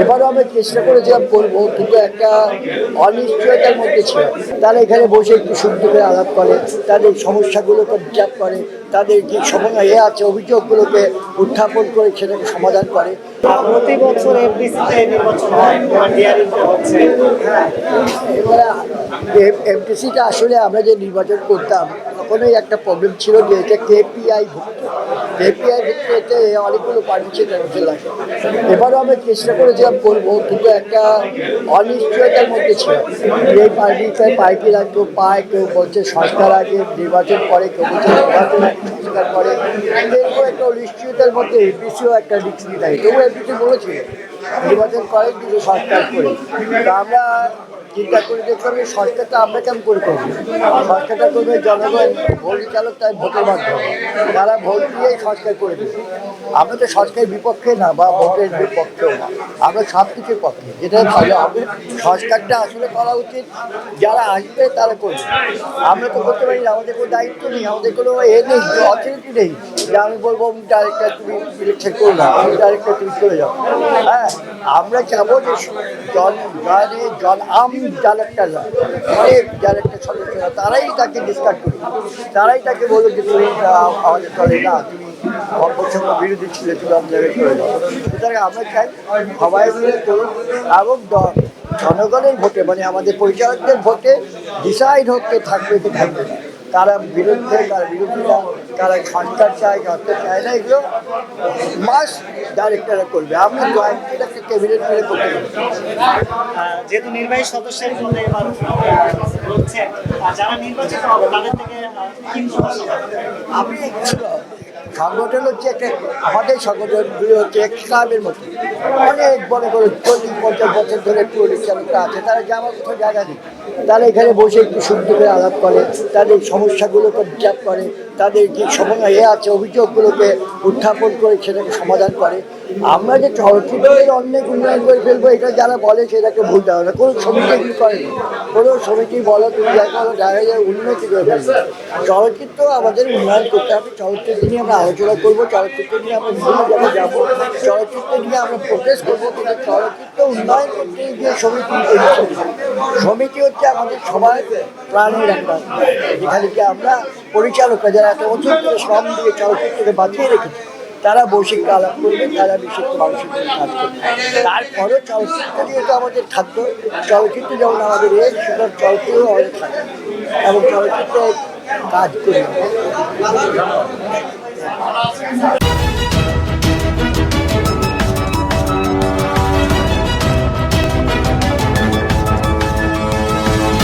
এবারও আমরা চেষ্টা করেছিলাম করব কিন্তু একটা অনিশ্চয়তার মধ্যে ছিল। তারা এখানে বসে একটু সুখ দুঃখের আলাপ করে তাদের সমস্যাগুলোকে বিচার করে তাদের যে সময় এ আছে অভিযোগগুলোকে উত্থাপন করে সেটাকে সমাধান করে। প্রতি বছর হয় এবারে এমটিসিটা আসলে আমরা যে নির্বাচন করতাম তখনই একটা প্রবলেম ছিল যে এটা কেপিআই ভুক্ত। কেপিআই ভুক্ত এতে অনেকগুলো পার্টিসিপেট হতে লাগে এবারও আমরা চেষ্টা করেছিলাম করব, কিন্তু একটা অনিশ্চয়তার মধ্যে ছিল এই পার্টিতে কিনা কেউ পায় কেউ বলছে সরকার আগে নির্বাচন করে, কেউ বলছে নির্বাচন করে। এরকম একটা অনিশ্চয়তার মধ্যে এপিসিও একটা রিক্স নিতে হয় তবু এপিসি বলেছিল। নির্বাচন করে কিন্তু সরকার করে? তা আমরা চিন্তা করে দেখলাম এই সরকারটা আমরা কেমন করে করব? সরকারটা করবে জনগণ পরিচালক তাই ভোটের মাধ্যমে। তারা ভোট দিয়েই সংস্কার করে দেবে। আমরা তো সরকারের বিপক্ষে না বা ভোটের বিপক্ষেও না। আমরা সব কিছুর পক্ষে। যেটা ভালো হবে সংস্কারটা আসলে করা উচিত। যারা আসবে তারা করবে। আমরা তো করতে পারি না। আমাদের কোনো দায়িত্ব নেই। আমাদের কোনো এ নেই অথরিটি নেই। যে আমি বলব ডাইরেক্টর তুমি ইলেকশন করো না, আমি ডাইরেক্টর তুমি চলে যাও। হ্যাঁ আমরা চাবো যে জন, জনে জন আম ডাইরেক্টররা অনেক ডাইরেক্টর সদস্যরা তারাই তাকে ডিসকাস করবে তারাই তাকে বলবে যে তুমি আমাদের দলে না, তুমি অপছন্দ বিরোধী ছিল, তুমি আমাদের করে দাও সুতরাং আমরা চাই সবাই মিলে করুন এবং জনগণের ভোটে মানে আমাদের পরিচালকদের ভোটে ডিসাইড হতে থাকবে কি থাকবে না। তারা বিরুদ্ধে কারা বিরোধীরা কারা সরকার চায় সরকার চায় না এগুলো মাস ডাইরেক্টররা করবে। আমরা জয়েন্ট একটা ক্যাবিনেট মিলে করতে পারি। যেহেতু নির্বাহী সদস্যের পদে এবার যারা নির্বাচিত হবে তাদের থেকে আপনি সংগঠন হচ্ছে একটা আমাদের সংগঠনগুলি হচ্ছে এক ক্লাবের মতো। অনেক মনে করো চল্লিশ, পঞ্চাশ বছর ধরে পরিচালকরা আছে। তারা যাওয়ার কোথাও জায়গা নেই। তারা এখানে বসে একটু সুন্দর করে আলাপ করে, তাদের সমস্যাগুলোকে বিচার করে, তাদের যে সময় এ আছে, অভিযোগগুলোকে উত্থাপন করে সেটাকে সমাধান করে। আমরা যে চলচ্চিত্রের অনেক উন্নয়ন করে ফেলব, এটা যারা বলে সেটাকে ভুলতে হবে না। কোনো সমিতি এগুলো করেনি কোনো সমিতি বলো, তুমি যা করো জায়গায় যায় উন্নতি করে ফেলবে। চলচ্চিত্র আমাদের উন্নয়ন করতে হবে। চলচ্চিত্র নিয়ে আমরা আলোচনা করব, চলচ্চিত্র নিয়ে আমরা বিভিন্ন জায়গায় যাব। চলচ্চিত্র নিয়ে আমরা প্রোগ্রেস করব, কিন্তু চলচ্চিত্র উন্নয়ন করতে গিয়ে সমিতি। সমিতি হচ্ছে আমাদের সবার প্রাণের একটা। যেখানে কি আমরা পরিচালকরা যারা এত অতিরিক্ত শ্রম দিয়ে চলচ্চিত্রকে বাঁচিয়ে রেখেছি তারা বৈশ্বিক আলাপ করবে, তারা বিশেষ মানুষের জন্য কাজ করবে। তারপরেও চলচ্চিত্র তো আমাদের থাকতো, চলচ্চিত্র যেমন আমাদের এ সুতরাং চলচ্চিত্র আমাদের থাকে এবং চলচ্চিত্রে কাজ করি।